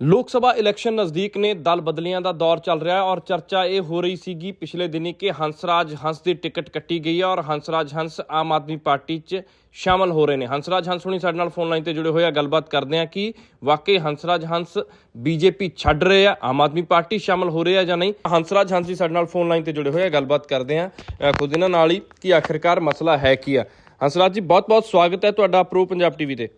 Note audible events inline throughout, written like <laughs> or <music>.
ਲੋਕ ਸਭਾ ਇਲੈਕਸ਼ਨ ਨਜ਼ਦੀਕ ਨੇ ਦਲ ਬਦਲੀਆਂ ਦਾ ਦੌਰ ਚੱਲ ਰਿਹਾ ਹੈ ਔਰ ਚਰਚਾ ਇਹ ਹੋ ਰਹੀ ਸੀਗੀ ਪਿਛਲੇ ਦਿਨੀ ਕਿ ਹੰਸਰਾਜ ਹੰਸ ਦੀ ਟਿਕਟ ਕੱਟੀ ਗਈ ਹੈ ਔਰ ਹੰਸਰਾਜ ਹੰਸ ਆਮ ਆਦਮੀ ਪਾਰਟੀ 'ਚ ਸ਼ਾਮਲ ਹੋ ਰਹੇ ਨੇ। ਹੰਸਰਾਜ ਹੰਸ ਹੁਣੀ ਸਾਡੇ ਨਾਲ ਫੋਨ ਲਾਈਨ ਤੇ ਜੁੜੇ ਹੋਏ ਆ, ਗੱਲਬਾਤ ਕਰਦੇ ਆ ਕਿ ਵਾਕਈ ਹੰਸਰਾਜ ਹੰਸ ਬੀਜੇਪੀ ਛੱਡ ਰਹੇ ਆ, ਆਮ ਆਦਮੀ ਪਾਰਟੀ ਸ਼ਾਮਲ ਹੋ ਰਹੇ ਆ ਜਾਂ ਨਹੀਂ? ਹੰਸਰਾਜ ਹੰਸ ਜੀ ਸਾਡੇ ਨਾਲ ਫੋਨ ਲਾਈਨ ਤੇ ਜੁੜੇ ਹੋਏ ਆ, ਗੱਲਬਾਤ ਕਰਦੇ ਆ ਖੁਦ ਇਹਨਾਂ ਨਾਲ ਹੀ ਕਿ ਆਖਿਰਕਾਰ ਮਸਲਾ ਹੈ ਕੀ ਆ। ਹੰਸਰਾਜ ਜੀ ਬਹੁਤ ਬਹੁਤ ਸਵਾਗਤ ਹੈ ਤੁਹਾਡਾ ਪ੍ਰੋ ਪੰਜਾਬ ਟੀਵੀ ਤੇ।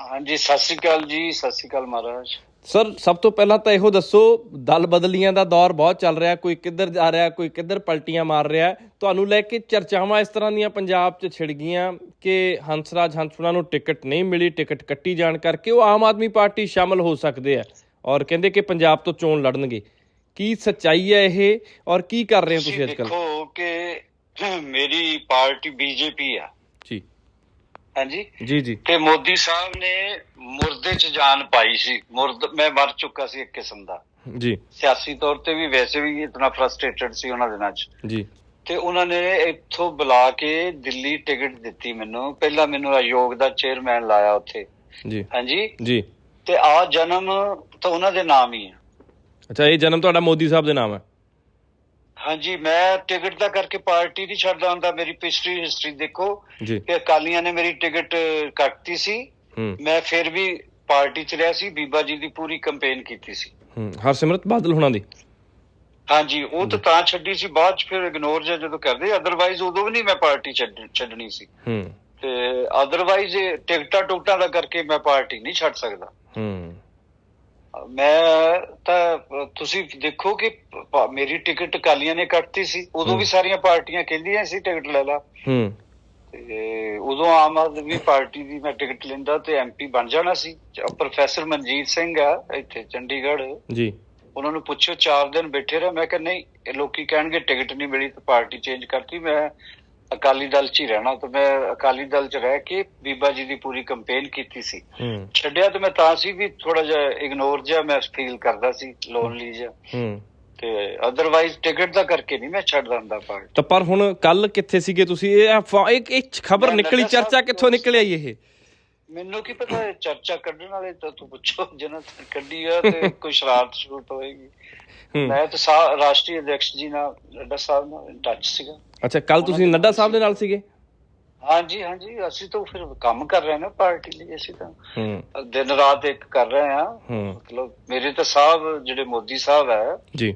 ਹਾਂਜੀ, ਸਤਿ ਸ੍ਰੀ ਅਕਾਲ ਜੀ, ਸਤਿ ਸ੍ਰੀ ਅਕਾਲ ਮਹਾਰਾਜ। ਸਰ ਸਭ ਤੋਂ ਪਹਿਲਾਂ ਤਾਂ ਇਹੋ ਦੱਸੋ ਦਲ ਬਦਲੀਆਂ ਦਾ ਦੌਰ ਬਹੁਤ ਚੱਲ ਰਿਹਾ ਕੋਈ ਕਿੱਧਰ ਜਾ ਰਿਹਾ ਕੋਈ ਕਿੱਧਰ ਪਲਟੀਆਂ ਮਾਰ ਰਿਹਾ। ਤੁਹਾਨੂੰ ਲੈ ਕੇ ਚਰਚਾਵਾਂ ਇਸ ਤਰ੍ਹਾਂ ਦੀਆਂ ਪੰਜਾਬ 'ਚ ਛਿੜ ਗਈਆਂ ਕਿ ਹੰਸਰਾਜ ਹੰਸੁਣਾ ਨੂੰ ਟਿਕਟ ਨਹੀਂ ਮਿਲੀ ਟਿਕਟ ਕੱਟੀ ਜਾਣ ਕਰਕੇ ਉਹ ਆਮ ਆਦਮੀ ਪਾਰਟੀ ਸ਼ਾਮਲ ਹੋ ਸਕਦੇ ਆ ਔਰ ਕਹਿੰਦੇ ਕਿ ਪੰਜਾਬ ਤੋਂ ਚੋਣ ਲੜਨਗੇ। ਕੀ ਸੱਚਾਈ ਹੈ ਇਹ ਔਰ ਕੀ ਕਰ ਰਹੇ ਹੋ ਤੁਸੀਂ ਅੱਜ ਕੱਲ ਦੇਖੋ ਕਿ ਮੇਰੀ ਪਾਰਟੀ ਬੀਜੇਪੀ ਆ। ਜੀ। ਹਾਂਜੀ? ਜੀ ਜੀ। ਤੇ ਮੋਦੀ ਸਾਹਿਬ ਨੇ ਮੁਰਦੇ 'ਚ ਜਾਨ ਪਾਈ ਸੀ। ਮੁਰਦ ਮੈਂ ਮਰ ਚੁੱਕਾ ਸੀ ਇੱਕ ਕਿਸਮ ਦਾ। ਜੀ। ਸਿਆਸੀ ਤੌਰ ਤੇ ਵੀ ਵੈਸੇ ਵੀ ਇਤਨਾ ਫਰਸਟ੍ਰੇਟਡ ਸੀ ਉਹਨਾਂ ਦਿਨਾਂ 'ਚ। ਜੀ। ਤੇ ਉਹਨਾਂ ਨੇ ਇੱਥੋਂ ਬੁਲਾ ਕੇ ਦਿੱਲੀ ਟਿਕਟ ਦਿੱਤੀ ਮੈਨੂੰ। ਪਹਿਲਾਂ ਮੈਨੂੰ ਆਯੋਗ ਦਾ ਚੇਅਰਮੈਨ ਲਾਇਆ ਉੱਥੇ। ਜੀ। ਹਾਂਜੀ? ਜੀ। ਤੇ ਆ ਜਨਮ ਤਾਂ ਉਹਨਾਂ ਦੇ ਨਾਮ ਹੀ ਹੈ ਅੱਛਾ ਇਹ ਜਨਮ ਤੁਹਾਡਾ ਮੋਦੀ ਸਾਹਿਬ ਦੇ ਨਾਮ ਹੈ ਹਾਂਜੀ ਮੈਂ ਟਿਕਟ ਦਾ ਕਰਕੇ ਪਾਰਟੀ ਨਹੀਂ ਛੱਡਦਾ ਹੁੰਦਾ ਮੇਰੀ ਪਿਛਲੀ ਹਿਸਟਰੀ ਦੇਖੋ। ਕਿ ਅਕਾਲੀਆਂ ਨੇ ਮੇਰੀ ਟਿਕਟ ਕੱਟਤੀ ਸੀ। ਮੈਂ ਫਿਰ ਵੀ ਪਾਰਟੀ ਚ ਰਿਹਾ ਸੀ ਬੀਬਾ ਜੀ ਦੀ ਪੂਰੀ ਕੈਂਪੇਨ ਕੀਤੀ ਸੀ। ਹਰਸਿਮਰਤ ਬਾਦਲ ਹੁਣਾਂ ਦੀ? ਹਾਂਜੀ ਉਹ ਤਾਂ ਤਾਂ ਛੱਡੀ ਸੀ ਬਾਅਦ ਚ ਫਿਰ ਇਗਨੋਰ ਜਿਹਾ ਜਦੋਂ ਕਰਦੇ ਅਦਰਵਾਈਜ਼ ਉਦੋਂ ਵੀ ਨਹੀਂ ਮੈਂ ਪਾਰਟੀ ਛੱਡ- ਛੱਡਣੀ ਸੀ। ਤੇ ਅਦਰਵਾਈਜ਼ ਟਿਕਟਾਂ ਟੁਕਟਾਂ ਦਾ ਕਰਕੇ ਮੈਂ ਪਾਰਟੀ ਨਹੀਂ ਛੱਡ ਸਕਦਾ। ਹੂੰ। ਮੈਂ ਤਾਂ ਤੁਸੀਂ ਦੇਖੋ ਕਿ ਮੇਰੀ ਟਿਕਟ ਅਕਾਲੀਆਂ ਨੇ ਕੱਟਤੀ ਸੀ। ਉਦੋਂ ਵੀ ਸਾਰੀਆਂ ਪਾਰਟੀਆਂ ਕਹਿੰਦੀਆਂ ਸੀ ਟਿਕਟ ਲੈ ਲਾ। ਹੂੰ। ਤੇ ਉਦੋਂ ਆਮ ਆਦਮੀ ਪਾਰਟੀ ਦੀ ਮੈਂ ਟਿਕਟ ਲੈਂਦਾ ਤੇ ਐਮਪੀ ਬਣ ਜਾਣਾ ਸੀ। ਪ੍ਰੋਫੈਸਰ ਮਨਜੀਤ ਸਿੰਘ ਆ ਇੱਥੇ ਚੰਡੀਗੜ੍ਹ। ਜੀ। ਉਹਨਾਂ ਨੂੰ ਪੁੱਛਿਓ 4 ਦਿਨ ਬੈਠੇ ਰਹੇ। ਮੈਂ ਕਿਹਾ ਨਹੀਂ ਲੋਕੀ ਕਹਿਣਗੇ ਟਿਕਟ ਨਹੀਂ ਮਿਲੀ ਤਾਂ ਪਾਰਟੀ ਚੇਂਜ ਕਰਤੀ। ਮੈਂ ਅਕਾਲੀ ਦਲ 'ਚ ਹੀ ਰਹਿਣਾ ਤੇ ਮੈਂ ਅਕਾਲੀ ਦਲ 'ਚ ਰਹਿ ਕੇ ਬੀਬਾ ਜੀ ਦੀ ਪੂਰੀ ਕੈਂਪੇਨ ਕੀਤੀ ਸੀ। ਛੱਡਿਆ ਤੇ ਮੈਂ ਤਾਂ ਸੀ ਵੀ ਥੋੜਾ ਜਿਹਾ ਇਗਨੋਰ ਜਿਹਾ ਮੈਂ ਫੀਲ ਕਰਦਾ ਸੀ ਲੋਨਲੀ ਜਿਹਾ। ਤੇ ਅਦਰਵਾਈਜ਼ ਟਿਕਟ ਦਾ ਕਰਕੇ ਨਹੀਂ ਮੈਂ ਛੱਡਦਾ ਹੁੰਦਾ ਪਾਰਟੀ ਤਾਂ ਪਰ ਹੁਣ ਕੱਲ ਕਿੱਥੇ ਸੀਗੇ ਤੁਸੀਂ? ਇਹ ਇੱਕ ਖਬਰ ਨਿਕਲੀ ਚਰਚਾ ਕਿੱਥੋਂ ਨਿਕਲ ਆਈ ਇਹ? ਮੈਨੂੰ ਕੀ ਪਤਾ ਚਰਚਾ ਕੱਢਣ ਵਾਲੇ ਤਾਂ ਤੂੰ ਪੁੱਛੋ ਜਿਹਨਾਂ ਨੇ ਕੱਢੀ ਆ ਤੇ <laughs> ਕੋਈ ਸ਼ਰਾਰਤ ਸ਼ੂਟ ਹੋਏਗੀ। ਮੈਂ ਤਾਂ ਰਾਸ਼ਟਰੀ ਅਧਿਕਸ਼ ਜੀ ਨਾਲ ਨੱਡਾ ਸਾਹਿਬ ਨਾਲ ਟੱਚ ਸੀਗਾ। ਅੱਛਾ ਕੱਲ ਤੁਸੀਂ ਨੱਡਾ ਸਾਹਿਬ ਦੇ ਨਾਲ ਸੀਗੇ? ਹਾਂਜੀ ਹਾਂਜੀ ਅਸੀਂ ਤਾਂ ਫਿਰ ਕੰਮ ਕਰ ਰਹੇ ਨਾ ਪਾਰਟੀ ਲਈ ਅਸੀਂ ਤਾਂ ਹੂੰ। ਦਿਨ ਰਾਤ ਇੱਕ ਕਰ ਰਹੇ ਹੂੰ। ਮਤਲਬ ਮੇਰੇ ਤਾਂ ਸਾਹਿਬ ਜਿਹੜੇ ਮੋਦੀ ਸਾਹਿਬ ਹੈ ਜੀ।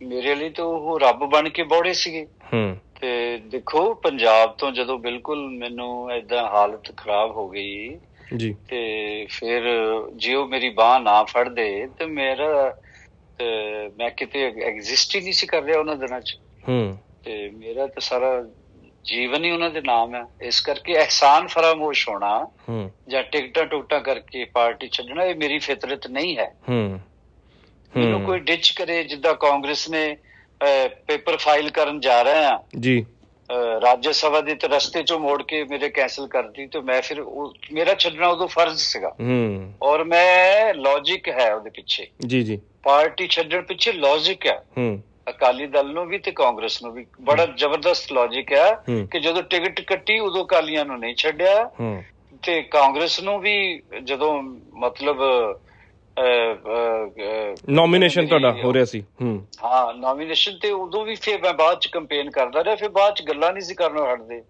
ਮੇਰੇ ਲਈ ਤਾਂ ਉਹ ਰੱਬ ਬਣ ਕੇ ਬੋੜੇ ਸੀਗੇ। ਹੂੰ। ਤੇ ਦੇਖੋ ਪੰਜਾਬ ਤੋਂ ਜਦੋਂ ਬਿਲਕੁਲ ਮੈਨੂੰ ਐਦਾਂ ਹਾਲਤ ਖਰਾਬ ਹੋ ਗਈ ਜੀ। ਤੇ ਫਿਰ ਜੇ ਉਹ ਮੇਰੀ ਬਾਹ ਨਾ ਫੜਦੇ ਤੇ ਮੇਰਾ ਤੇ ਮੈਂ ਕਿਤੇ ਐਗਜ਼ਿਸਟ ਹੀ ਨਹੀਂ ਸੀ ਕਰ ਰਿਹਾ ਉਹਨਾਂ ਦਿਨਾਂ 'ਚ। ਹੂੰ। ਤੇ ਮੇਰਾ ਤਾਂ ਸਾਰਾ ਜੀਵਨ ਹੀ ਉਹਨਾਂ ਦੇ ਨਾਮ ਹੈ। ਇਸ ਕਰਕੇ ਅਹਿਸਾਨ ਫਰਾਮੋਸ਼ ਹੋਣਾ ਹੂੰ। ਜਾਂ ਟਿਕਟਾਂ ਟੁਕਟਾਂ ਕਰਕੇ ਪਾਰਟੀ ਛੱਡਣਾ ਇਹ ਮੇਰੀ ਫਿਤਰਤ ਨਹੀਂ ਹੈ। ਹੂੰ। ਮੈਨੂੰ ਕੋਈ ਡਿਚ ਕਰੇ ਜਿੱਦਾਂ ਕਾਂਗਰਸ ਨੇ ਪੇਪਰ ਫਾਈਲ ਕਰਨ ਜਾ ਰਹੇ ਆ ਜੀ। ਰਾਜ ਸਭਾ ਦੇ ਤੇ ਰਸਤੇ ਚੋਂ ਮੋੜ ਕੇ ਮੇਰੇ ਕੈਨਸਲ ਕਰਦੀ ਤੇ ਮੈਂ ਫਿਰ ਉਹ- ਮੇਰਾ ਛੱਡਣਾ ਉਦੋਂ ਫਰਜ਼ ਸੀਗਾ। ਹੂੰ। ਔਰ ਮੈਂ ਲੌਜੀਕ ਹੈ ਉਹਦੇ ਪਿੱਛੇ। ਜੀ ਜੀ। ਪਾਰਟੀ ਛੱਡਣ ਪਿੱਛੇ ਲੌਜੀਕ ਹੈ। ਹੂੰ। ਅਕਾਲੀ ਦਲ ਨੂੰ ਵੀ ਤੇ ਕਾਂਗਰਸ ਨੂੰ ਵੀ। ਬੜਾ ਜ਼ਬਰਦਸਤ ਲੌਜੀਕ ਹੈ। ਕਿ ਜਦੋਂ ਟਿਕਟ ਕੱਟੀ ਉਦੋਂ ਅਕਾਲੀਆਂ ਨੂੰ ਨਹੀਂ ਛੱਡਿਆ। ਹੂੰ। ਤੇ ਕਾਂਗਰਸ ਨੂੰ ਵੀ ਜਦੋਂ ਮਤਲਬ ਨੋਮੀਨੇਸ਼ਨ ਤੁਹਾਡਾ ਹੋ ਰਿਹਾ ਸੀ। ਹੂੰ। ਹਾਂ ਨੋਮੀਨੇਸ਼ਨ ਤੇ ਉਦੋਂ ਵੀ ਫਿਰ ਮੈਂ ਬਾਅਦ ਚ ਕੰਪੇਨ ਕਰਦਾ ਰਿਹਾ ਫਿਰ ਬਾਅਦ ਚ ਗੱਲਾਂ ਨਹੀਂ ਸੀ ਕਰਨੋਂ ਹਟਦੇ।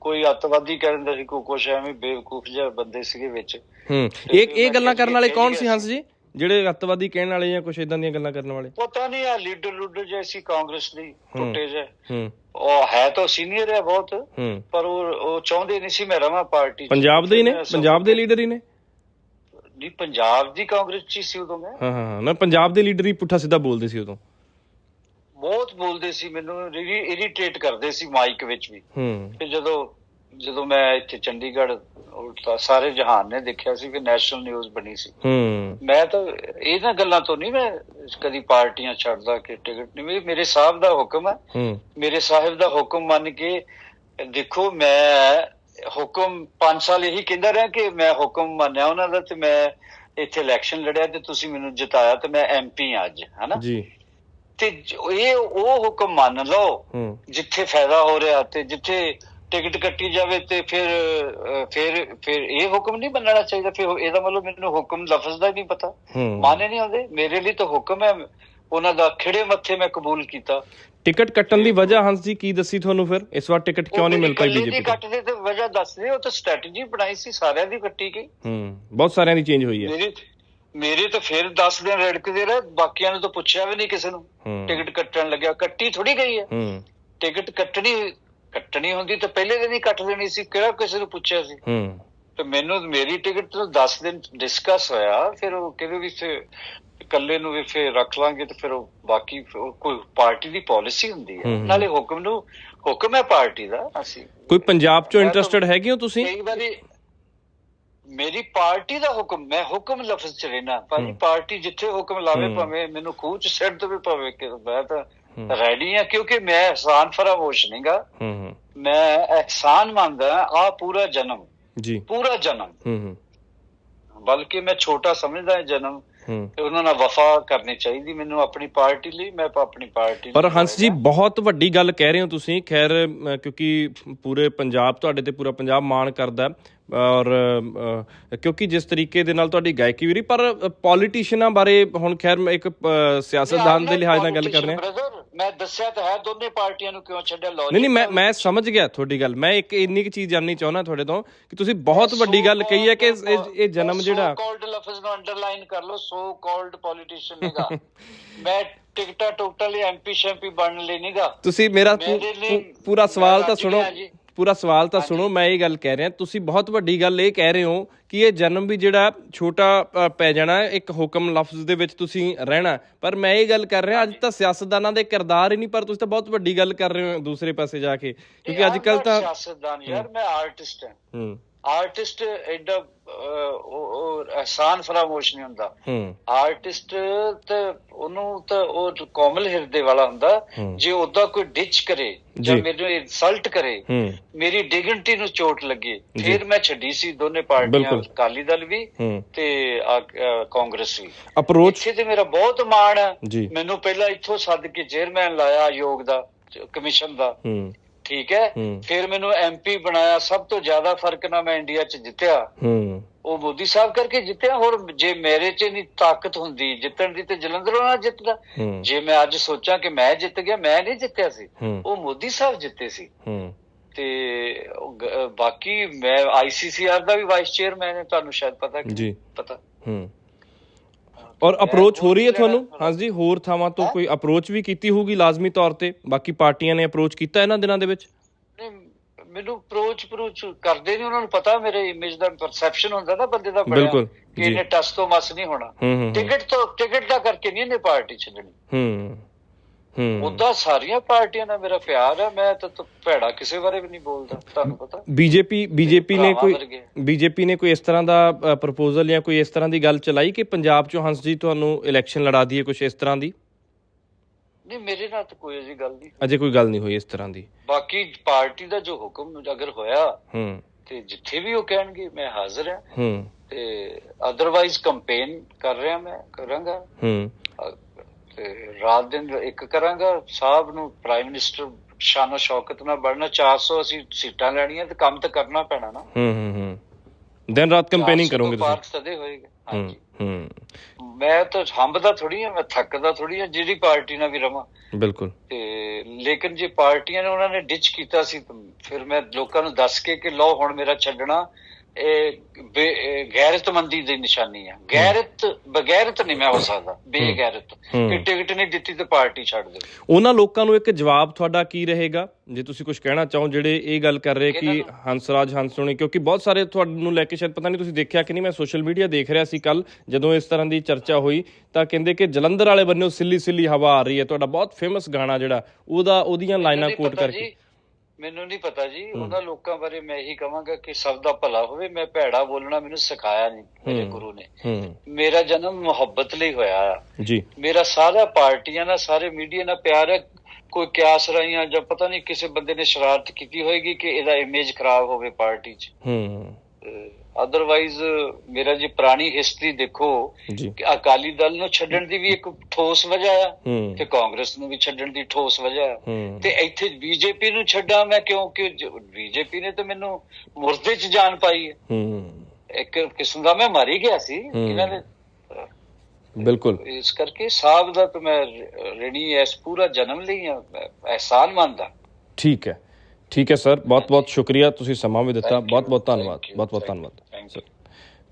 ਕੋਈ ਅੱਤਵਾਦੀ ਕਹਿ ਦਿੰਦਾ ਸੀ ਕੋਈ ਕੁਛ ਐਵੇਂ ਬੇਵਕੂਫ ਜਿਹਾ ਬੰਦੇ ਸੀਗੇ ਵਿੱਚ। ਹੂੰ। ਇਹ ਇਹ ਗੱਲਾਂ ਕਰਨ ਵਾਲੇ ਕੌਣ ਸੀ ਹੰਸ ਜੀ? ਜਿਹੜੇ ਅੱਤਵਾਦੀ ਕਹਿਣ ਵਾਲੇ ਜਾਂ ਕੁਝ ਇਦਾਂ ਦੀਆਂ ਗੱਲਾਂ ਕਰਨ ਵਾਲੇ? ਪਤਾ ਨਹੀਂ ਆ ਲੀਡਰ ਲੂਡਰ ਜੈਸੀ ਕਾਂਗਰਸ ਦੀ ਟੁੱਟੇ ਜੇ ਹੂੰ। ਉਹ ਹੈ ਤਾਂ ਸੀਨੀਅਰ ਹੈ ਬਹੁਤ ਪਰ ਉਹ ਚਾਹੁੰਦੇ ਨਹੀਂ ਸੀ ਮੈਂ ਰਵਾਂ ਪਾਰਟੀ। ਪੰਜਾਬ ਦੇ ਹੀ ਨੇ? ਪੰਜਾਬ ਦੇ ਲੀਡਰ ਹੀ ਨੇ? ਨਹੀਂ ਪੰਜਾਬ ਦੀ ਕਾਂਗਰਸ ਚ ਸੀ ਉਦੋਂ ਮੈਂ। ਹਾਂ ਹਾਂ ਨਾ ਪੰਜਾਬ ਦੇ ਲੀਡਰ ਹੀ ਪੁੱਠਾ ਸਿੱਧਾ ਬੋਲਦੇ ਸੀ ਉਦੋਂ। ਬਹੁਤ ਬੋਲਦੇ ਸੀ ਮੈਨੂੰ ਇਰੀਟੇਟ ਕਰਦੇ ਸੀ ਮਾਈਕ ਵਿੱਚ ਵੀ। ਹੂੰ। ਤੇ ਜਦੋਂ ਜਦੋਂ ਮੈਂ ਇੱਥੇ ਚੰਡੀਗੜ੍ਹ ਉਲਟਾ ਸਾਰੇ ਜਹਾਨ ਨੇ ਦੇਖਿਆ ਸੀ ਕਿ ਨੈਸ਼ਨਲ ਨਿਊਜ਼ ਬਣੀ ਸੀ। ਹੂੰ। ਮੈਂ ਤਾਂ ਇਹਨਾਂ ਗੱਲਾਂ ਤੋਂ ਨਹੀਂ ਮੈਂ ਕਦੀ ਪਾਰਟੀਆਂ ਛੱਡਦਾ ਕਿ ਟਿਕਟ ਨਹੀਂ ਮੇਰੇ- ਮੇਰੇ ਸਾਹਿਬ ਦਾ ਹੁਕਮ ਹੈ। ਹੂੰ। ਮੇਰੇ ਸਾਹਿਬ ਦਾ ਹੁਕਮ ਮੰਨ ਕੇ ਦੇਖੋ ਮੈਂ ਹੁਕਮ 5 ਸਾਲ ਇਹੀ ਕਹਿੰਦਾ ਰਿਹਾ ਕਿ ਮੈਂ ਹੁਕਮ ਮੰਨਿਆ ਉਹਨਾਂ ਦਾ ਤੇ ਮੈਂ ਇੱਥੇ ਇਲੈਕਸ਼ਨ ਲੜਿਆ ਤੇ ਤੁਸੀਂ ਮੈਨੂੰ ਜਿਤਾਇਆ ਤੇ ਮੈਂ ਐਮਪੀ ਅੱਜ ਹਨਾ? ਜੀ। ਤੇ ਇਹ ਉਹ ਹੁਕਮ ਮੰਨ ਲਓ ਜਿੱਥੇ ਫਾਇਦਾ ਹੋ ਰਿਹਾ ਤੇ ਜਿੱਥੇ ਟਿਕਟ ਕੱਟੀ ਜਾਵੇ ਤੇ ਫਿਰ ਫਿਰ ਫਿਰ ਇਹ ਹੁਕਮ ਨਹੀਂ ਮੰਨਣਾ ਚਾਹੀਦਾ। ਫਿਰ ਇਹਦਾ ਮਤਲਬ ਮੈਨੂੰ ਹੁਕਮ ਲਫ਼ਜ਼ ਦਾ ਹੀ ਨਹੀਂ ਪਤਾ। ਮਾਨੇ ਨਹੀਂ ਆਉਂਦੇ। ਮੇਰੇ ਲਈ ਤਾਂ ਹੁਕਮ ਹੈ। ਉਹਨਾਂ ਦਾ ਖਿੜੇ ਮੱਥੇ ਮੈਂ ਕਬੂਲ ਕੀਤਾ। ਟਿਕਟ ਕੱਟਣ ਦੀ ਵਜ੍ਹਾ ਹੰਸ ਜੀ ਕੀ ਦੱਸੀ ਤੁਹਾਨੂੰ ਫਿਰ? ਇਸ ਵਾਰ ਟਿਕਟ ਕਿਉਂ ਨਹੀਂ ਮਿਲ ਪਾਈ ਬੀਜੇਪੀ ਨੂੰ ਕੱਟਦੇ ਤੇ ਵਜ੍ਹਾ ਦੱਸਦੇ ਉਹ ਤਾਂ ਸਟ੍ਰੈਟਜੀ ਬਣਾਈ ਸੀ ਸਾਰਿਆਂ ਦੀ ਕੱਟੀ ਗਈ। ਹੂੰ ਬਹੁਤ ਸਾਰਿਆਂ ਦੀ ਚੇਂਜ ਹੋਈ ਹੈ। ਮੇਰੇ ਮੇਰੇ ਤਾਂ ਫਿਰ 10 ਦਿਨ ਰੜਕਦੇ ਰਹੇ ਬਾਕੀਆਂ ਨੂੰ ਤਾਂ ਪੁੱਛਿਆ ਵੀ ਨਹੀਂ ਕਿਸੇ ਨੂੰ। ਹੂੰ। ਟਿਕਟ ਕੱਟਣ ਲੱਗਿਆ ਕੱਟੀ ਥੋੜੀ ਗਈ ਹੈ। ਹੂੰ। ਟਿਕਟ ਕੱਟਣੀ ਕੱਟਣੀ ਹੁੰਦੀ ਤਾਂ ਪਹਿਲੇ ਦਿਨ ਹੀ ਕੱਟ ਦੇਣੀ ਸੀ ਕਿਹੜਾ ਕਿਸੇ ਨੂੰ ਪੁੱਛਿਆ ਸੀ। ਹੂੰ। ਤੇ ਮੈਨੂੰ ਮੇਰੀ ਟਿਕਟ ਤੋਂ 10 ਦਿਨ ਡਿਸਕਸ ਹੋਇਆ ਫਿਰ ਉਹ ਕਿਵੇਂ ਵੀ ਇਕੱਲੇ ਨੂੰ ਵੀ ਫਿਰ ਰੱਖ ਲਾਂਗੇ ਤੇ ਫਿਰ ਉਹ ਬਾਕੀ ਕੋਈ ਪਾਰਟੀ ਦੀ ਪਾਲਿਸੀ ਹੁੰਦੀ ਹੈ। ਨਾਲੇ ਹੁਕਮ ਨੂੰ ਹੁਕਮ ਹੈ ਪਾਰਟੀ ਦਾ ਅਸੀਂ ਕੋਈ ਪੰਜਾਬ ਚੋਂ ਇੰਟਰਸਟਿਡ ਹੈਗੇ ਹੋ ਤੁਸੀਂ? ਕਈ ਵਾਰੀ ਮੇਰੀ ਪਾਰਟੀ ਦਾ ਹੁਕਮ ਮੈਂ ਹੁਕਮ ਲਫ਼ਜ਼ ਚ ਰਹਿਣਾ ਭਾਜੀ। ਪਾਰਟੀ ਜਿੱਥੇ ਹੁਕਮ ਲਾਵੇ। ਭਾਵੇਂ ਮੈਨੂੰ ਖੂਹ ਚ ਸਿੱਟ ਦੇਵੇ ਭਾਵੇਂ ਕਿ ਮੈਂ ਤਾਂ। ਰੈਡੀ ਆ ਕਿਉਂਕਿ ਮੈਂ ਅਹਿਸਾਨ ਫਰਾਮੋਸ਼ ਨਹੀਂਗਾ। ਮੈਂ ਅਹਿਸਾਨ ਮੰਨਦਾ ਆ ਪੂਰਾ ਜਨਮ। ਜੀ। ਪੂਰਾ ਜਨਮ। ਬਲਕਿ ਮੈਂ ਛੋਟਾ ਸਮਝਦਾ ਜਨਮ ਤੇ ਉਹਨਾਂ ਨਾਲ ਵਫਾ ਕਰਨੀ ਚਾਹੀਦੀ ਮੈਨੂੰ ਆਪਣੀ ਪਾਰਟੀ ਲਈ ਮੈਂ ਆਪਣੀ ਪਾਰਟੀ ਪਰ ਹੰਸ ਜੀ। ਬਹੁਤ ਵੱਡੀ ਗੱਲ ਕਹਿ ਰਹੇ ਹੋ ਤੁਸੀਂ। ਖੈਰ ਕਿਉਂਕਿ ਪੂਰੇ ਪੰਜਾਬ ਤੁਹਾਡੇ ਤੇ ਪੂਰਾ ਪੰਜਾਬ ਮਾਣ ਕਰਦਾ। ਔਰ ਕਿਉਂਕਿ ਜਿਸ ਤਰੀਕੇ ਦੇ ਨਾਲ ਤੁਹਾਡੀ ਗਾਇਕੀ ਵੀ ਰਹੀ ਪਰ ਪੋਲੀਟੀਸ਼ੀਅਨਾਂ ਬਾਰੇ ਹੁਣ ਖੈਰ ਇੱਕ ਸਿਆਸਤਦਾਨ ਦੇ ਲਿਹਾਜ਼ ਨਾਲ ਗੱਲ ਕਰ ਰਿਹਾ ਮੈਂ ਦੱਸਿਆ ਤਾਂ ਹੈ ਦੋਨੇ ਪਾਰਟੀਆਂ ਨੂੰ ਕਿਉਂ ਛੱਡਿਆ? ਲੌਜੀਕ ਨਹੀਂ ਨਹੀਂ ਮੈਂ ਮੈਂ ਸਮਝ ਗਿਆ ਤੁਹਾਡੀ ਗੱਲ। ਮੈਂ ਇੱਕ ਇੰਨੀ ਕੁ ਚੀਜ਼ ਜਾਣਨੀ ਚਾਹੁੰਦਾ ਤੁਹਾਡੇ ਤੋਂ ਕਿ ਤੁਸੀਂ ਬਹੁਤ ਵੱਡੀ ਗੱਲ ਕਹੀ ਹੈ ਕਿ ਇਹ- ਜਨਮ ਜਿਹੜਾ ਸੋ ਕਾਲਡ ਲਫ਼ਜ਼ ਨੂੰ ਅੰਡਰਲਾਈਨ ਕਰ ਲਓ ਸੋ ਕਾਲਡ ਪੋਲੀਟੀਸ਼ੀਅਨ ਨਹੀਂਗਾ ਮੈਂ ਟਿਕਟਾ ਟੋਟਲ ਐਮਪੀ ਸ਼ੈਂਪੀ ਬਣਨ ਲਈ ਨਹੀਂਗਾ ਤੁਸੀਂ ਮੇਰਾ ਪੂਰਾ ਸਵਾਲ ਤਾਂ ਸੁਣੋ। ਪੂਰਾ ਸਵਾਲ ਤਾਂ। ਸੁਣੋ ਮੈਂ ਇਹ ਗੱਲ ਕਹਿ ਰਿਹਾ ਤੁਸੀਂ ਬਹੁਤ ਵੱਡੀ ਗੱਲ ਇਹ ਕਹਿ ਰਹੇ ਹੋ ਕਿ ਇਹ ਜਨਮ ਵੀ ਜਿਹੜਾ ਛੋਟਾ ਪੈ ਜਾਣਾ ਇੱਕ ਹੁਕਮ ਲਫ਼ਜ਼ ਦੇ ਵਿੱਚ ਤੁਸੀਂ ਰਹਿਣਾ। ਪਰ ਮੈਂ ਇਹ ਗੱਲ ਕਰ ਰਿਹਾ ਅੱਜ ਤਾਂ ਸਿਆਸਤਦਾਨਾਂ ਦੇ ਕਿਰਦਾਰ ਹੀ ਨਹੀਂ ਪਰ ਤੁਸੀਂ ਤਾਂ ਬਹੁਤ ਵੱਡੀ ਗੱਲ ਕਰ ਰਹੇ ਹੋ ਦੂਸਰੇ ਪਾਸੇ ਜਾ ਕੇ। ਕਿਉਂਕਿ ਅੱਜ ਕੱਲ ਤਾਂ ਸਿਆਸਤਦਾਨ ਯਾਰ ਮੈਂ ਆਰਟਿਸਟ ਹਾਂ। ਹੂੰ। ਆਰਟਿਸਟ ਐਡਾ ਉਹ ਅਹਿਸਾਨ ਫਰਾਮੋਸ਼ ਨਹੀਂ ਹੁੰਦਾ। ਹੂੰ। ਆਰਟਿਸਟ ਤੇ ਉਹਨੂੰ ਤਾਂ ਉਹ ਕੋਮਲ ਹਿਰਦੇ ਵਾਲਾ ਹੁੰਦਾ। ਜੇ ਉਹਦਾ ਕੋਈ ਡਿਚ ਕਰੇ ਜਾਂ। ਮੈਨੂੰ ਇਨਸਲਟ ਕਰੇ ਮੇਰੀ ਡਿਗਨਿਟੀ ਨੂੰ ਚੋਟ ਲੱਗੇ। ਫਿਰ ਮੈਂ ਛੱਡੀ ਸੀ ਦੋਨੇ ਪਾਰਟੀਆਂ। ਅਕਾਲੀ ਦਲ ਵੀ ਤੇ ਕਾਂਗਰਸ ਵੀ। ਅਪਰੋਚ ਇੱਥੇ ਤੇ ਮੇਰਾ ਬਹੁਤ ਮਾਣ ਮੈਨੂੰ ਪਹਿਲਾਂ ਇੱਥੋਂ ਸੱਦ ਕੇ ਚੇਅਰਮੈਨ ਲਾਇਆ ਆਯੋਗ ਦਾ ਕਮਿਸ਼ਨ ਦਾ। ਠੀਕ ਹੈ? ਫਿਰ ਮੈਨੂੰ ਐਮਪੀ ਬਣਾਇਆ ਸਭ ਤੋਂ ਜ਼ਿਆਦਾ ਫ਼ਰਕ ਨਾਲ ਮੈਂ ਇੰਡੀਆ 'ਚ ਜਿੱਤਿਆ। ਹੂੰ। ਉਹ ਮੋਦੀ ਸਾਹਿਬ ਕਰਕੇ ਜਿੱਤਿਆ ਹੋਰ ਜੇ ਮੇਰੇ 'ਚ ਨਹੀਂ ਤਾਕਤ ਹੁੰਦੀ ਜਿੱਤਣ ਦੀ ਤੇ ਜਲੰਧਰੋਂ ਨਾਲ ਜਿੱਤਦਾ। ਜੇ ਮੈਂ ਅੱਜ ਸੋਚਾਂ ਕਿ ਮੈਂ ਜਿੱਤ ਗਿਆ ਮੈਂ ਨਹੀਂ ਜਿੱਤਿਆ ਸੀ। ਉਹ ਮੋਦੀ ਸਾਹਿਬ ਜਿੱਤੇ ਸੀ। ਹੂੰ। ਤੇ ਬਾਕੀ ਮੈਂ ਆਈਸੀਸੀਆਰ ਦਾ ਵੀ ਵਾਈਸ ਚੇਅਰਮੈਨ ਹੈ ਤੁਹਾਨੂੰ ਸ਼ਾਇਦ ਪਤਾ ਕਿ ਪਤਾ। ਹੂੰ। ਔਰ ਅਪਰੋਚ ਹੋ ਰਹੀ ਹੈ ਤੁਹਾਨੂੰ? ਹਾਂਜੀ ਹੋਰ ਥਾਵਾਂ ਤੋਂ? ਕੋਈ ਅਪਰੋਚ ਵੀ ਕੀਤੀ ਹੋਊਗੀ ਲਾਜ਼ਮੀ ਤੌਰ ਤੇ? ਬਾਕੀ ਪਾਰਟੀਆਂ ਨੇ ਅਪਰੋਚ ਕੀਤਾ ਇਹਨਾਂ ਦਿਨਾਂ ਦੇ ਵਿੱਚ? ਮੈਨੂੰ ਅਪਰੋਚ ਅਪਰੋਚ ਕਰਦੇ ਨਹੀਂ ਉਹਨਾਂ ਨੂੰ ਪਤਾ ਮੇਰੇ ਇਮੇਜ ਦਾ ਪਰਸੈਪਸ਼ਨ ਹੁੰਦਾ ਨਾ ਬੰਦੇ ਦਾ ਬਿਲਕੁਲ, ਕਿ। ਇਹਨੇ ਟਸ ਤੋਂ ਮਸ ਨਹੀਂ ਹੋਣਾ। ਟਿਕਟ ਤੋਂ ਟਿਕਟ ਦਾ ਕਰਕੇ ਨਹੀਂ ਇਹਨੇ ਪਾਰਟੀ ਛੱਡਣੀ। ਹੂੰ। ਉਦਾਂ ਸਾਰੀਆਂ ਪਾਰਟੀਆਂ ਨਾਲ ਮੇਰਾ ਪਿਆਰ ਹੈ ਮੈਂ ਤਾਂ ਭੈੜਾ ਕਿਸੇ ਬਾਰੇ ਵੀ ਨਹੀਂ ਬੋਲਦਾ ਤੁਹਾਨੂੰ ਪਤਾ। ਬੀਜੇਪੀ ਬੀਜੇਪੀ ਨੇ ਕੋਈ। ਬੀਜੇਪੀ ਨੇ ਕੋਈ ਇਸ ਤਰ੍ਹਾਂ ਦਾ ਪ੍ਰਪੋਜ਼ਲ ਜਾਂ ਕੋਈ ਇਸ ਤਰ੍ਹਾਂ ਦੀ ਗੱਲ ਚਲਾਈ ਕਿ ਪੰਜਾਬ ਚੋਂ ਹੰਸ ਜੀ ਤੁਹਾਨੂੰ ਇਲੈਕਸ਼ਨ ਲੜਾ ਦਈਏ ਕੁਝ ਇਸ ਤਰ੍ਹਾਂ ਦੀ? ਨਹੀਂ ਮੇਰੇ ਨਾਲ ਤਾਂ ਕੋਈ ਅਜੀ ਗੱਲ ਨਹੀਂ ਅਜੇ ਕੋਈ ਗੱਲ ਨਹੀਂ ਹੋਈ ਇਸ ਤਰ੍ਹਾਂ ਦੀ। ਬਾਕੀ ਪਾਰਟੀ ਦਾ ਜੋ ਹੁਕਮ ਅਗਰ ਹੋਇਆ ਹੂੰ। ਤੇ ਜਿੱਥੇ ਵੀ ਉਹ ਕਹਿਣਗੇ ਮੈਂ ਹਾਜ਼ਰ ਹਾਂ। ਹੂੰ। ਤੇ ਅਦਰਵਾਈਜ਼ ਕੰਪੇਨ ਕਰ ਰਿਹਾ ਮੈਂ ਕਰਾਂਗਾ। ਹੂੰ। ਤੇ ਰਾਤ ਦਿਨ ਇੱਕ ਕਰਾਂਗਾ ਸਾਹਿਬ ਨੂੰ ਪ੍ਰਾਈਮ ਮਿਨਿਸਟਰ ਸ਼ਾਨੋ ਸ਼ੌਕਤ ਨਾਲ ਬਣਨਾ 400 ਅਸੀਂ ਸੀਟਾਂ ਲੈਣੀਆਂ ਤੇ ਕੰਮ ਤਾਂ ਕਰਨਾ ਪੈਣਾ ਨਾ। ਹੂੰ ਹੂੰ ਹੂੰ। ਦਿਨ ਰਾਤ ਕੰਪੇਨਿੰਗ 400 ਕਰੋਗੇ ਤੁਸੀਂ। ਸਦੇ ਹੋਏਗਾ ਹਾਂਜੀ। ਹੂੰ। ਮੈਂ ਤਾਂ ਹੰਬਦਾ ਥੋੜੀ ਆ ਮੈਂ ਥੱਕਦਾ ਥੋੜੀ ਆ ਜਿਹੜੀ ਪਾਰਟੀ ਨਾਲ ਵੀ ਰਵਾਂ। ਬਿਲਕੁਲ। ਤੇ ਲੇਕਿਨ ਜੇ ਪਾਰਟੀਆਂ ਨੇ ਉਹਨਾਂ ਨੇ ਡਿਚ ਕੀਤਾ ਸੀ ਫਿਰ ਮੈਂ ਲੋਕਾਂ ਨੂੰ ਦੱਸ ਕੇ ਕਿ ਲਓ ਹੁਣ ਮੇਰਾ ਛੱਡਣਾ ਗੈਰਤਮੰਦੀ ਦੀ ਨਿਸ਼ਾਨੀ ਆ। ਗੈਰਤ ਬਗੈਰਤ ਨਹੀਂ ਮੈਂ ਹੋ ਸਕਦਾ। ਬੇਗੈਰਤ। ਕਿ ਟਿਕਟ ਨਹੀਂ ਦਿੱਤੀ ਤੇ ਪਾਰਟੀ ਛੱਡ ਦੇ ਉਹਨਾਂ ਲੋਕਾਂ ਨੂੰ ਇੱਕ ਜਵਾਬ ਤੁਹਾਡਾ ਕੀ ਰਹੇਗਾ? ਜੇ ਤੁਸੀਂ ਕੁਝ ਕਹਿਣਾ ਚਾਹੋ ਜਿਹੜੇ ਇਹ ਗੱਲ ਕਰ ਰਹੇ ਕਿ ਹੰਸਰਾਜ ਹੰਸੋਣੀ ਕਿਉਂਕਿ ਬਹੁਤ ਸਾਰੇ ਤੁਹਾਨੂੰ ਲੈ ਕੇ ਸ਼ਾਇਦ ਪਤਾ ਨਹੀਂ ਤੁਸੀਂ ਦੇਖਿਆ ਕਿ ਨਹੀਂ ਮੈਂ ਸੋਸ਼ਲ ਮੀਡੀਆ ਦੇਖ ਰਿਹਾ ਸੀ ਕੱਲ ਜਦੋਂ ਇਸ ਤਰ੍ਹਾਂ ਦੀ ਚਰਚਾ ਹੋਈ ਤਾਂ ਕਹਿੰਦੇ ਕਿ ਜਲੰਧਰ ਵਾਲੇ ਬੰਨਿਓ ਸਿੱਲੀ ਸਿੱਲੀ ਹਵਾ ਆ ਰਹੀ ਹੈ। ਤੁਹਾਡਾ ਬਹੁਤ ਫੇਮਸ ਗਾਣਾ ਜਿਹੜਾ ਉਹਦਾ ਉਹਦੀਆਂ ਲਾਈਨਾਂ ਕੋਟ ਕਰਕੇ। ਮੈਨੂੰ ਨਹੀਂ ਪਤਾ ਜੀ ਉਹਨਾਂ ਲੋਕਾਂ ਬਾਰੇ ਮੈਂ ਇਹੀ ਕਹਾਂਗਾ ਕਿ ਸਭ ਦਾ ਭਲਾ ਹੋਵੇ ਮੈਂ ਭੈੜਾ ਬੋਲਣਾ ਮੈਨੂੰ ਸਿਖਾਇਆ ਨਹੀਂ ਮੇਰੇ। ਗੁਰੂ ਨੇ। ਮੇਰਾ ਜਨਮ ਮੁਹੱਬਤ ਲਈ ਹੋਇਆ ਆ। ਜੀ। ਮੇਰਾ ਸਾਰਾ ਪਾਰਟੀਆਂ ਨਾਲ ਸਾਰੇ ਮੀਡੀਆ ਨਾਲ ਪਿਆਰ ਹੈ ਕੋਈ ਕਿਆਸ ਰਹੀਆਂ ਜਾਂ ਪਤਾ ਨਹੀਂ ਕਿਸੇ ਬੰਦੇ ਨੇ ਸ਼ਰਾਰਤ ਕੀਤੀ ਹੋਏਗੀ ਕਿ ਇਹਦਾ ਇਮੇਜ ਖਰਾਬ ਹੋਵੇ ਪਾਰਟੀ 'ਚ। ਹੂੰ। ਅਦਰਵਾਈਜ਼ ਮੇਰਾ ਜੇ ਪੁਰਾਣੀ ਹਿਸਟਰੀ ਦੇਖੋ ਕਿ ਅਕਾਲੀ ਦਲ ਨੂੰ ਛੱਡਣ ਦੀ ਵੀ ਇੱਕ ਠੋਸ ਵਜ੍ਹਾ ਆ ਹੂੰ। ਤੇ ਕਾਂਗਰਸ ਨੂੰ ਵੀ ਛੱਡਣ ਦੀ ਠੋਸ ਵਜ੍ਹਾ ਆ। ਹੂੰ। ਤੇ ਇੱਥੇ ਬੀਜੇਪੀ ਨੂੰ ਛੱਡਾਂ ਮੈਂ ਕਿਉਂਕਿ ਬੀਜੇਪੀ ਨੇ ਤਾਂ ਮੈਨੂੰ ਮੁਰਦੇ 'ਚ ਜਾਨ ਪਾਈ ਹੈ। ਇੱਕ ਕਿਸਮ ਦਾ ਮੈਂ ਮਰ ਹੀ ਗਿਆ ਸੀ। ਇਹਨਾਂ ਦੇ ਬਿਲਕੁਲ। ਇਸ ਕਰਕੇ ਸਾਹਿਬ ਦਾ ਤਾਂ ਮੈਂ ਰਣੀ ਐਸ ਪੂਰਾ ਜਨਮ ਲਈ ਅਹਿਸਾਨ ਮੰਨਦਾ। ਠੀਕ ਹੈ। ਠੀਕ ਹੈ ਸਰ। ਬਹੁਤ ਬਹੁਤ ਸ਼ੁਕਰੀਆ ਤੁਸੀਂ ਸਮਾਂ ਵੀ ਦਿੱਤਾ। ਬਹੁਤ ਬਹੁਤ ਧੰਨਵਾਦ। ਬਹੁਤ ਬਹੁਤ ਧੰਨਵਾਦ.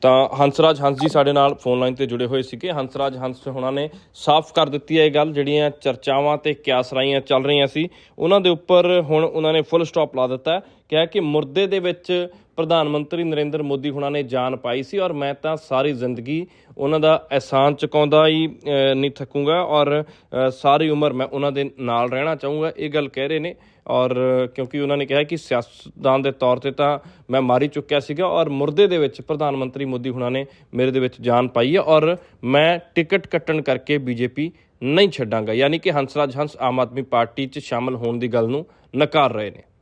ਤਾਂ ਹੰਸਰਾਜ ਹੰਸ ਜੀ ਸਾਡੇ ਨਾਲ ਫੋਨ ਲਾਈਨ ਤੇ ਜੁੜੇ ਹੋਏ ਸੀਗੇ। ਹੰਸਰਾਜ ਹੰਸ ਹੁਣਾਂ ਨੇ ਸਾਫ਼ ਕਰ ਦਿੱਤੀ ਹੈ ਇਹ ਗੱਲ ਜਿਹੜੀਆਂ ਚਰਚਾਵਾਂ ਤੇ ਕਿਆਸਰਾਈਆਂ ਚੱਲ ਰਹੀਆਂ ਸੀ। ਉਹਨਾਂ ਦੇ ਉੱਪਰ ਹੁਣ ਉਹਨਾਂ ਨੇ ਫੁੱਲ ਸਟਾਪ ਲਾ ਦਿੱਤਾ ਹੈ। ਕਿਹਾ ਕਿ ਮੁਰਦੇ ਦੇ ਵਿੱਚ ਪ੍ਰਧਾਨ ਮੰਤਰੀ ਨਰਿੰਦਰ ਮੋਦੀ ਹੁਣਾਂ ਨੇ ਜਾਨ ਪਾਈ ਸੀ ਔਰ ਮੈਂ ਤਾਂ ਸਾਰੀ ਜ਼ਿੰਦਗੀ ਉਹਨਾਂ ਦਾ ਅਹਿਸਾਨ ਚੁਕਾਉਂਦਾ ਹੀ ਨਹੀਂ ਥੱਕੂੰਗਾ ਔਰ ਸਾਰੀ ਉਮਰ ਮੈਂ ਉਹਨਾਂ ਦੇ ਨਾਲ ਰਹਿਣਾ ਚਾਹੂੰਗਾ, ਇਹ ਗੱਲ ਕਹਿ ਰਹੇ ਨੇ ਔਰ ਕਿਉਂਕਿ ਉਹਨਾਂ ਨੇ ਕਿਹਾ ਕਿ ਸਿਆਸਤਦਾਨ ਦੇ ਤੌਰ ਤੇ ਤਾਂ ਮੈਂ ਮਾਰੀ ਚੁੱਕਿਆ ਸੀਗਾ ਔਰ ਮੁਰਦੇ ਦੇ ਵਿੱਚ ਪ੍ਰਧਾਨ ਮੰਤਰੀ ਮੋਦੀ ਹੁਣਾਂ ਨੇ ਮੇਰੇ ਦੇ ਵਿੱਚ ਜਾਨ ਪਾਈ ਹੈ ਔਰ ਮੈਂ ਟਿਕਟ ਕੱਟਣ ਕਰਕੇ ਬੀਜੇਪੀ ਨਹੀਂ ਛੱਡਾਂਗਾ, ਯਾਨੀ ਕਿ ਹੰਸਰਾਜ ਹੰਸ ਆਮ ਆਦਮੀ ਪਾਰਟੀ 'ਚ ਸ਼ਾਮਲ ਹੋਣ ਦੀ ਗੱਲ ਨੂੰ ਨਕਾਰ ਰਹੇ ਨੇ।